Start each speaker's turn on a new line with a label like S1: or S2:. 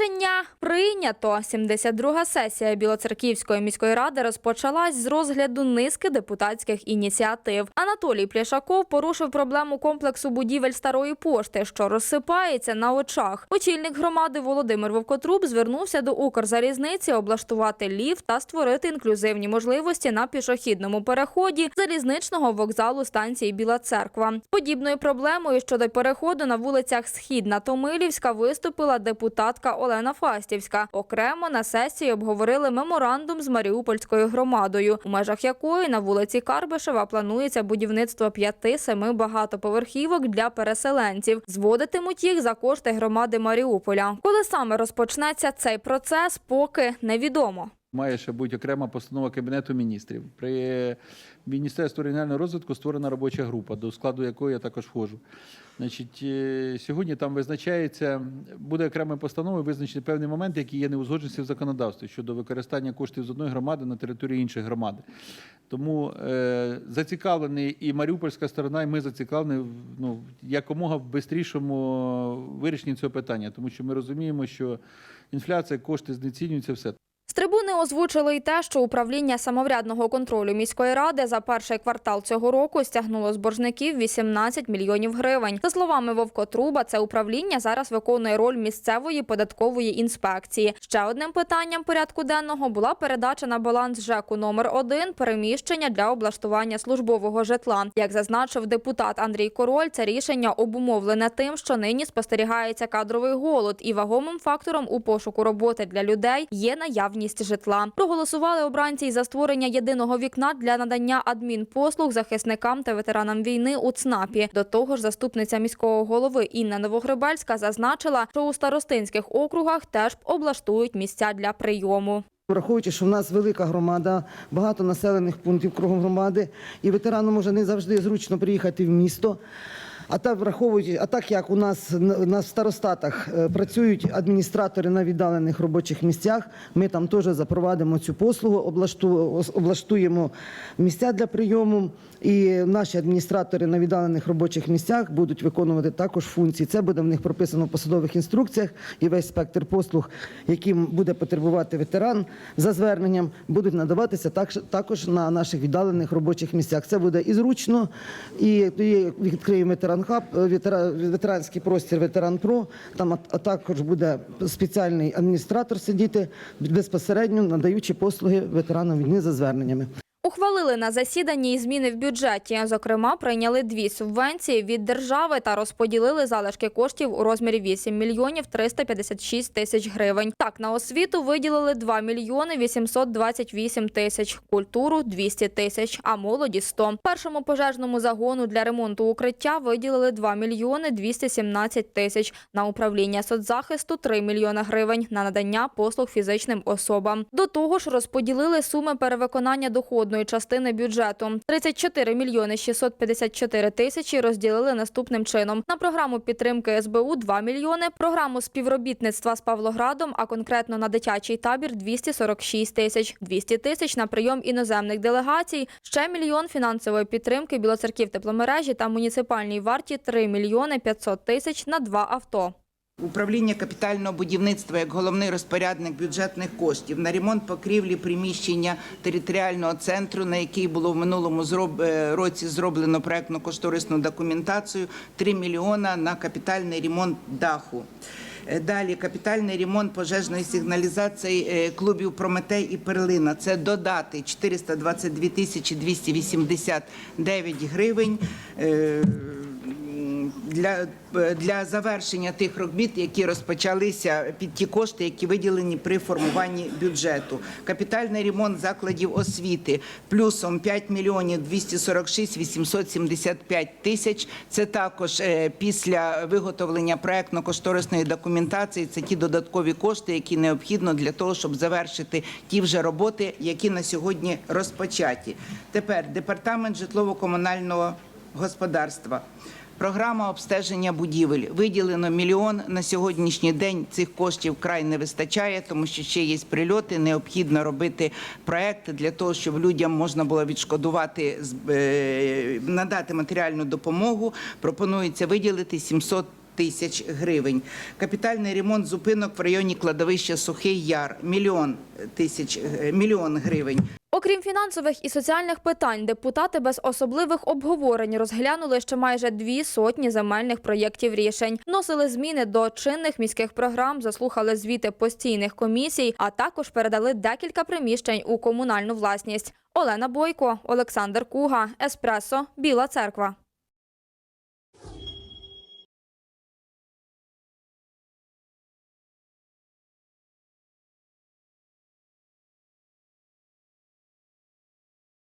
S1: Рішення прийнято. 72-га сесія Білоцерківської міської ради розпочалась з розгляду низки депутатських ініціатив. Анатолій Пляшаков порушив проблему комплексу будівель старої пошти, що розсипається на очах. Очільник громади Володимир Вовкотруб звернувся до Укрзалізниці облаштувати ліфт та створити інклюзивні можливості на пішохідному переході залізничного вокзалу станції Біла Церква. Подібною проблемою щодо переходу на вулицях Східна Томилівська виступила депутатка Олена Фастівська. Окремо на сесії обговорили меморандум з Маріупольською громадою, у межах якої на вулиці Карбишева планується будівництво п'яти-семи багатоповерхівок для переселенців. Зводитимуть їх за кошти громади Маріуполя. Коли саме розпочнеться цей процес, поки невідомо.
S2: Має ще бути окрема постанова Кабінету міністрів. При Міністерстві регіонального розвитку створена робоча група, до складу якої я також входжу. Значить, е, сьогодні там визначається, буде окрема постанова, визначені певні моменти, які є неузгодженості в законодавстві щодо використання коштів з одної громади на території іншої громади. Тому е, зацікавлений і маріупольська сторона, і ми зацікавлені ну, якомога в бистрішому вирішенні цього питання, тому що ми розуміємо, що інфляція, кошти знецінюються, все.
S1: З трибуни озвучили й те, що управління самоврядного контролю міської ради за перший квартал цього року стягнуло з боржників 18 мільйонів гривень. За словами Вовкотруба, це управління зараз виконує роль місцевої податкової інспекції. Ще одним питанням порядку денного була передача на баланс ЖЕКу номер 1 переміщення для облаштування службового житла. Як зазначив депутат Андрій Король, це рішення обумовлене тим, що нині спостерігається кадровий голод, і вагомим фактором у пошуку роботи для людей є наявність житла. Проголосували обранці й за створення єдиного вікна для надання адмінпослуг захисникам та ветеранам війни у ЦНАПі. До того ж, заступниця міського голови Інна Новогребельська зазначила, що у старостинських округах теж облаштують місця для прийому.
S3: Враховуючи, що в нас велика громада, багато населених пунктів кругом громади, і ветерану може не завжди зручно приїхати в місто. А так враховуючи, а так як у нас на- старостатах е, працюють адміністратори на віддалених робочих місцях, ми там теж запровадимо цю послугу, облаштуємо місця для прийому. І наші адміністратори на віддалених робочих місцях будуть виконувати також функції. Це буде в них прописано в посадових інструкціях, і весь спектр послуг, яким буде потребувати ветеран за зверненням, будуть надаватися також на наших віддалених робочих місцях. Це буде і зручно, і відкриємо ветеран хаб, ветера- ветеранський простір ветеранпро. Там а також буде спеціальний адміністратор сидіти безпосередньо надаючи послуги ветеранам війни за зверненнями.
S1: Ухвалили на засіданні і зміни в бюджеті. Зокрема, прийняли дві субвенції від держави та розподілили залишки коштів у розмірі 8 мільйонів 356 тисяч гривень. Так, на освіту виділили 2 мільйони 828 тисяч, культуру 200 тисяч, а молоді 100. Першому пожежному загону для ремонту укриття виділили 2 мільйони 217 тисяч, на управління соцзахисту 3 мільйони гривень, на надання послуг фізичним особам. До того ж, розподілили суми перевиконання доходної частини бюджету. 34 мільйони 654 тисячі розділили наступним чином. На програму підтримки СБУ 2 мільйони, програму співробітництва з Павлоградом, а конкретно на дитячий табір 246 тисяч, 200 тисяч на прийом іноземних делегацій, ще мільйон фінансової підтримки Білоцерків тепломережі та муніципальній варті 3 мільйони 500 тисяч на два авто.
S4: Управління капітального будівництва як головний розпорядник бюджетних коштів на ремонт покрівлі приміщення територіального центру, на який було в минулому е, році зроблено проектно-кошторисну документацію 3 мільйона на капітальний ремонт даху. Е, Далі капітальний ремонт пожежної сигналізації е, клубів Прометей і Перлина. Це додати 422 тисячі 289 гривень. Е, для, для завершення тих робіт, які розпочалися під ті кошти, які виділені при формуванні бюджету. Капітальний ремонт закладів освіти плюсом 5 мільйонів 246 875 тисяч. Це також е, після виготовлення проектно-кошторисної документації. Це ті додаткові кошти, які необхідно для того, щоб завершити ті вже роботи, які на сьогодні розпочаті. Тепер департамент житлово-комунального господарства. Програма обстеження будівель виділено мільйон на сьогоднішній день. Цих коштів край не вистачає, тому що ще є прильоти. Необхідно робити проекти для того, щоб людям можна було відшкодувати е, надати матеріальну допомогу. Пропонується виділити 700 тисяч гривень. Капітальний ремонт зупинок в районі кладовища Сухий Яр мільйон тисяч е, мільйон гривень.
S1: Окрім фінансових і соціальних питань, депутати без особливих обговорень розглянули ще майже дві сотні земельних проєктів рішень, вносили зміни до чинних міських програм, заслухали звіти постійних комісій, а також передали декілька приміщень у комунальну власність. Олена Бойко, Олександр Куга, Еспресо, Біла Церква.